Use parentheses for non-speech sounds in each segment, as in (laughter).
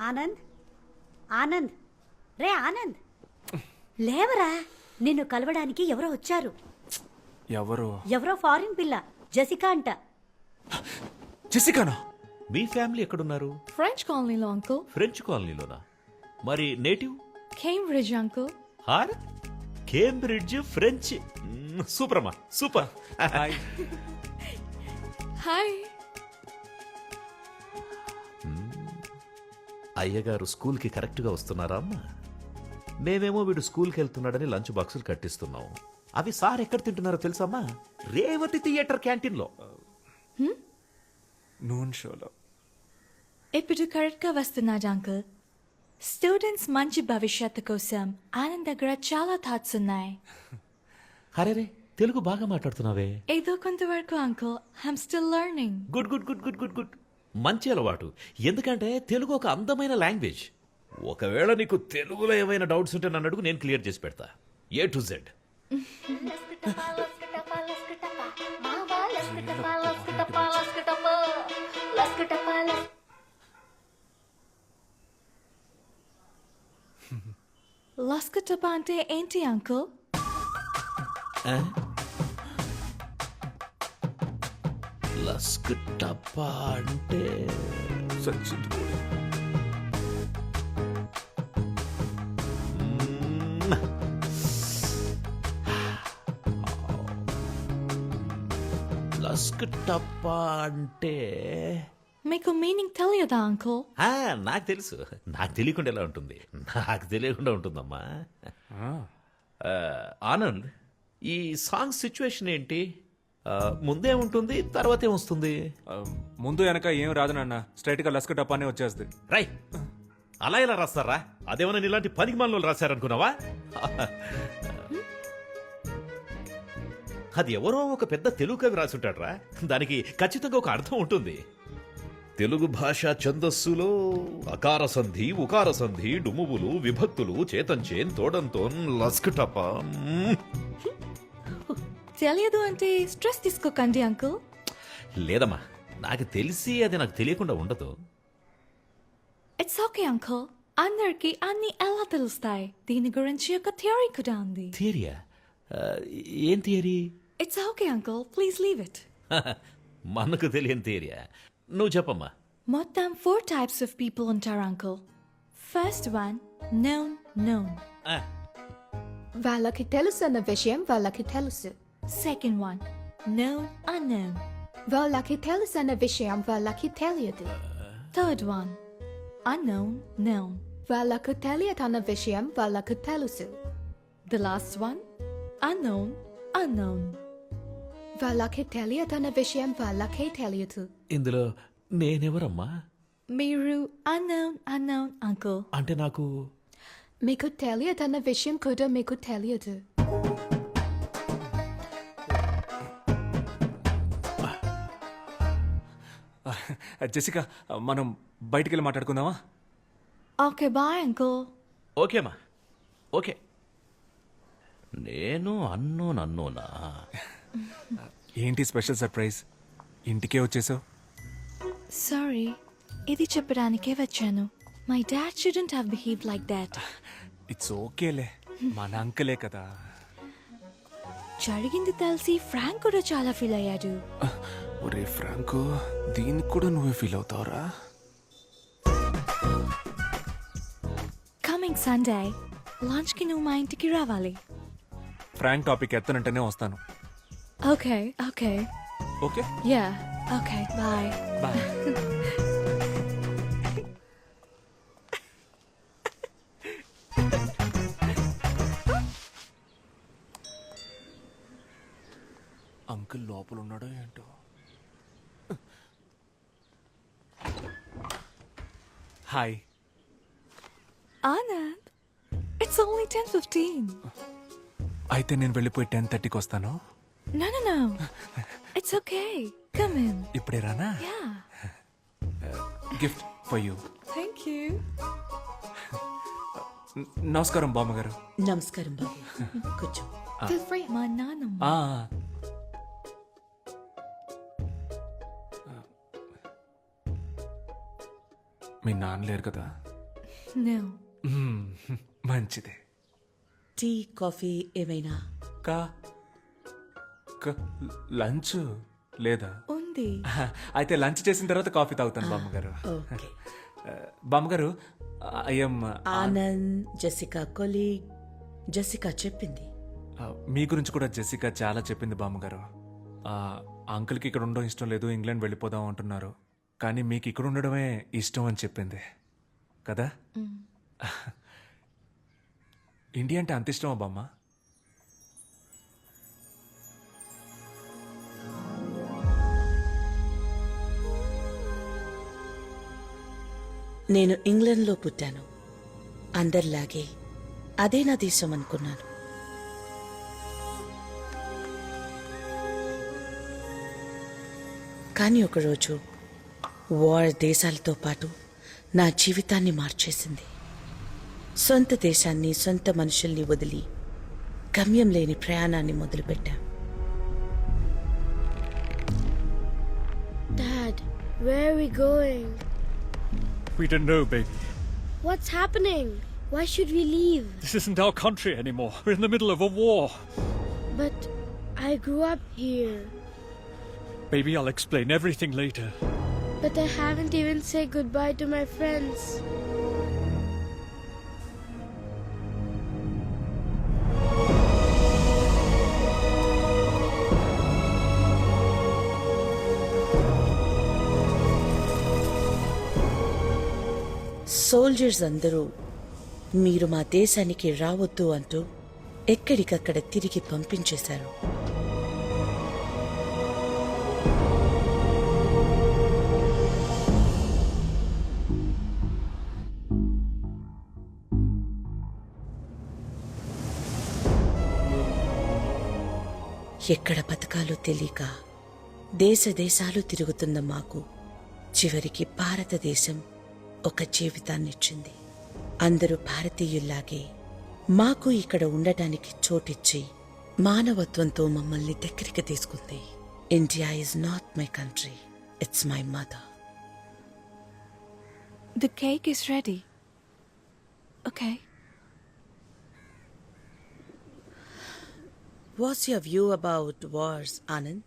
ఆనంద్? ఆనంద్? రే ఆనంద్! లేవరా! నిన్ను కలవడానికి ఎవరో వచ్చారు. ఎవరు? ఎవరో ఫారిన్ పిల్ల జసికా అంట. జెసికానా? మీ ఫ్యామిలీ ఎక్కడున్నారు? French colony లో uncle. ఫ్రెంచ్ కాలనీలోనా మరి నేటివ్? Cambridge uncle. హార్ కేంబ్రిడ్జ్ ఫ్రెంచ్ సూపర్ అమ్మా సూపర్. Hi Hi. (laughs) అయ్యగారు స్కూల్కి కరెక్ట్గా వస్తున్నారా అమ్మా? మేమేమో వీడు స్కూల్కి వెళ్తున్నాడని లంచ్ బాక్సులు కట్టిస్తున్నాం. అవి సార్ ఎక్కడ తింటున్నారో తెలుసమ్మా రేవతి థియేటర్ క్యాంటీన్లో. నూన్ షోలో. ఇప్పుడు కరెక్ట్గా వస్తున్నాడు అంకుల్. స్టూడెంట్స్ మంచి భవిష్యత్తు కోసం ఆనంద్ దగ్గర చాలా థాట్స్ ఉన్నాయి. (laughs) అరే రే తెలుగు బాగా మాట్లాడుతున్నావే. ఏదో కొంతవరకు uncle I'm still learning good good good good good good మంచి అలవాటు. ఎందుకంటే తెలుగు ఒక అందమైన లాంగ్వేజ్. ఒకవేళ నీకు తెలుగులో ఏమైనా డౌట్స్ ఉంటే నన్ను అడుగు నేను క్లియర్ చేసి పెడతా. A to Z. లస్కటప అంటే ఏంటి అంకుల్? లస్క్ టప్పా అంటే? లస్క్ టప్పా అంటే? మీకు మీనింగ్ తెలియదా అంకుల్? ఆ, నాకు తెలుసు. నాకు తెలియకుండా ఎలా ఉంటుంది? నాకు తెలియకుండా ఉంటుందమ్మా. ఆ, ఆనంద్ ఈ సాంగ్ సిచ్యువేషన్ ఏంటి? ముందే ఉంటుంది తర్వాత ఏమొస్తుంది ముందు వెనక ఏం రాదు నాన్న. స్ట్రైట్గా లస్క టపానే వచ్చేస్తుంది. రై అలా ఎలా రాస్తారా? అదేమన్నా ఇలాంటి పనికి మనలో రాశారనుకున్నావా? అది ఎవరో ఒక పెద్ద తెలుగు కవి రాసుంటాడ్రా. దానికి ఖచ్చితంగా ఒక అర్థం ఉంటుంది. తెలుగు భాష ఛందస్సులో అకార సంధి ఉకార సంధి డుమువులు విభక్తులు చేతంచేన్ తోడంతోన్ లస్కటప తెలియదు అంటే స్ట్రెస్ తీసుకోకండి అంకుల్. లేదమ్మా నాకు తెలిసి అది నాకు తెలియకుండా ఉండదు. It's okay uncle. అందరికి అన్ని ఎలా తెలుస్తాయి? దీని గురించి ఒక థియరీ కూడా ఉంది. థియరియా? ఏం theory? It's okay uncle. Please leave it మనకు తెలియని థియరియా? నువ్వు చెప్పమ్మా. మొత్తం ఫోర్ టైప్స్ ఆఫ్ పీపుల్ ఉంటారు uncle. First one known known వాళ్ళకి తెలుసన్న విషయం వాళ్ళకి తెలుసు. సెకండ్ వన్ నోన్ అన్నోన్ వాళ్ళకి తెలుసన్న విషయం వాళ్ళకి తెలియదు థర్డ్ వన్ అన్నోన్ నోన్ వాళ్ళకు తెలియదన్న విషయం వాళ్ళకు తెలుసు the last one unknown unknown వాళ్ళకి తెలియదన్న విషయం వాళ్ళకే తెలియదు ఇందులో నేనెవరమ్మా మీరు అన్నోన్ అన్నోన్ అంకుల్ అంటే నాకు మీకు తెలియదన్న విషయం కూడా మీకు తెలియదు జెసికా మనం బయటికి వెళ్ళి మాట్లాడుకుందామా ఓకే బాయ్ అంకుల్ ఓకేమ్మా ఓకే నేను అన్నోన్ అన్నోనా ఏంటి స్పెషల్ సర్ప్రైజ్? ఇంటికే వచ్చేసావు? సారీ ఇది చెప్పడానికే వచ్చాను. My dad shouldn't have behave like that it's ఓకేలే మన అంకలే కదా. జరిగింది తెలిసి ఫ్రాంక్ కూడా చాలా ఫీల్ అయ్యాడు. ఒరే ఫ్రాంకు దీనికి కూడా నువ్వే ఫీల్ అవుతావురా. కమింగ్ సండే లంచ్కి నువ్వు మా ఇంటికి రావాలి. ఫ్రాంక్ టాపిక్ ఎత్తనంటేనే వస్తాను. Okay okay okay yeah okay bye bye uncle లోపల ఉన్నాడో ఏంటో? Hi Anand it's only ten fifteen అయితే నేను వెళ్ళిపోయి టెన్ థర్టీకి వస్తాను? No no no it's okay come in ఇప్పుడే రానా? Yeah gift for you thank you నమస్కారం బామ్మగారు. నమస్కారం బాబు. కూర్చో. Feel free. మా నాన్నమ్మ. ఆ, మీ నాన్న లేరు కదా. మ్మ్, మంచిదే. టీ కాఫీ ఏమైనా? కా క- లంచ్ లేదా? Undi. అయితే లంచ్ చేసిన తర్వాత కాఫీ తాగుతాను బామ్మగారు. ఓకే. బామ్మగారు I'm Anand Jessica colleague Jessica చెప్పింది. మీ గురించి కూడా జెసికా చాలా చెప్పింది బామ్మగారు. ఆ, అంకుల్కి ఇక్కడ ఉండడం ఇష్టం లేదు ఇంగ్లాండ్ వెళ్ళిపోదాం అంటున్నారు. కానీ మీకు ఇక్కడ ఉండడమే ఇష్టం అని చెప్పింది. కదా? ఇండియా అంటే అంత ఇష్టమా బామ్మ? నేను ఇంగ్లండ్లో పుట్టాను. అందరిలాగే అదే నా దేశం అనుకున్నాను. కానీ ఒకరోజు వార్ దేశాలతో పాటు నా జీవితాన్ని మార్చేసింది సొంత దేశాన్ని సొంత మనుషుల్ని వదిలి గమ్యం లేని ప్రయాణాన్ని మొదలుపెట్టాం Dad, where are we going? We don't know, baby. What's happening? Why should we leave? This isn't our country anymore. We're in the middle of a war. But I grew up here. Baby, I'll explain everything later. But I haven't even said goodbye to my friends. Soldiers అందరూ మీరు మా దేశానికి రావద్దు అంటూ ఎక్కడికక్కడ తిరిగి పంపించేశారు ఎక్కడ బతకాలో తెలియక దేశ దేశాలు తిరుగుతున్న మాకు చివరికి భారతదేశం ఒక జీవితాన్నిచ్చింది. అందరూ భారతీయుల్లాగే మాకు ఇక్కడ ఉండటానికి చోటిచ్చి మానవత్వంతో మమ్మల్ని దగ్గరికి తీసుకుంది. India is not my country it's my mother. The cake is ready okay what's your view about wars Anand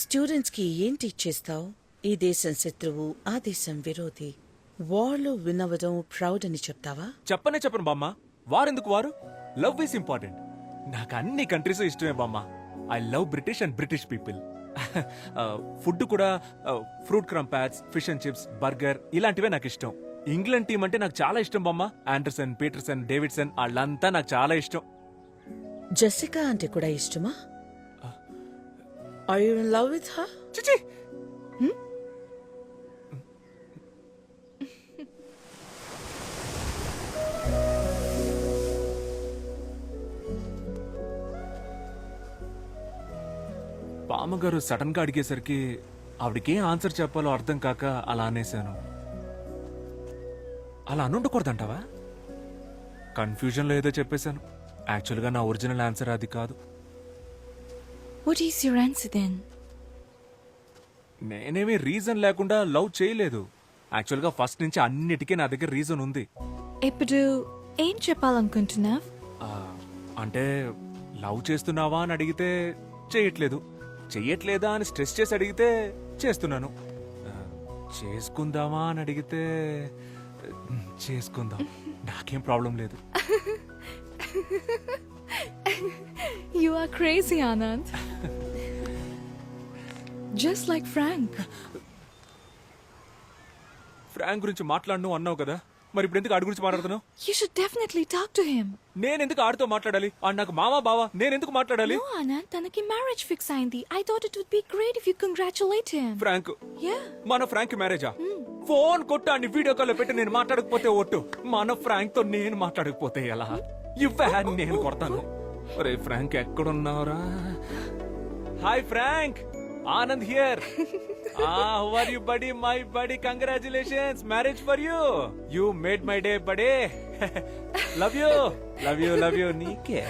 స్టూడెంట్స్కి ఏంటి ఇచ్చేస్తావు? ఈ దేశం శత్రువు ఆ దేశం విరోధి. వార్లో వినవడం ప్రౌడ్ అని చెప్తావా? చెప్పనే చెప్పను బామ్మ. వారెందుకు వారు? లవ్ ఇస్ ఇంపార్టెంట్ నాకు అన్ని కంట్రీస్ ఇష్టమే బామ్మ. I love British and British people food కూడా fruit crumpets fish and chips burger ఇలాంటివే నాకు ఇష్టం. ఇంగ్లాండ్ టీం అంటే నాకు చాలా ఇష్టం బామ్మ. ఆండర్సన్ పీటర్సన్ డేవిడ్సన్ వాళ్ళంతా నాకు చాలా ఇష్టం. జెసికా అంటే కూడా ఇష్టమా? Are you in love with her చిచి! పామగారు సడన్గా అడిగేసరికి ఆవిడకేం ఆన్సర్ చెప్పాలో అర్థం కాక అలా అనేశాను. అలా అనుండకూడదంటావా? కన్ఫ్యూజన్లో ఏదో చెప్పేశాను. యాక్చువల్గా నా ఒరిజినల్ ఆన్సర్ అది కాదు. What is your answer then? నేనేమీ రీజన్ లేకుండా లవ్ చేయలేదు. యాక్చువల్గా ఫస్ట్ నుంచి అన్నిటికీ నా దగ్గర రీజన్ ఉంది. ఇప్పుడు ఏం చెప్పాలనుకుంటున్నావ్? ఆ, అంటే లవ్ చేస్తున్నావా అని అడిగితే చేయట్లేదు. చెయ్యట్లేదా అని స్ట్రెస్ చేసి అడిగితే చేస్తున్నాను. ఆ, చేసుకుందామా అని అడిగితే ఉమ్, చేసుకుందాం. నాకేం ప్రాబ్లం లేదు. (laughs) You are crazy, Anand. Just like Frank. Frank గురించి మాట్లాడను అన్నావు కదా మరి ఇప్పుడు ఎందుకు ఆడి గురించి మాట్లాడుతున్నావు You should definitely talk to him. నేను ఎందుకు ఆడితో మాట్లాడాలి ఆడు నాకు మామా బావా నేను ఎందుకు మాట్లాడాలి No, Anand, తనకి marriage fix అయింది. I thought it would be great if you congratulate him. Frank Yeah. మన ఫ్రాంక్ మ్యారేజా ఫోన్ కొట్టాన్ని వీడియో కాల్ పెట్టి నేను మాట్లాడకపోతే ఒట్టు మన ఫ్రాంక్తో నేను మాట్లాడకపోతే ఎలా ఇవ్వే నేను కొడతాను. ఒరే ఫ్రాంక్ ఎక్కడున్నావురా? Hi Frank Anand here. How are you buddy my buddy congratulations marriage for you you made my day buddy love you love you love you నీకే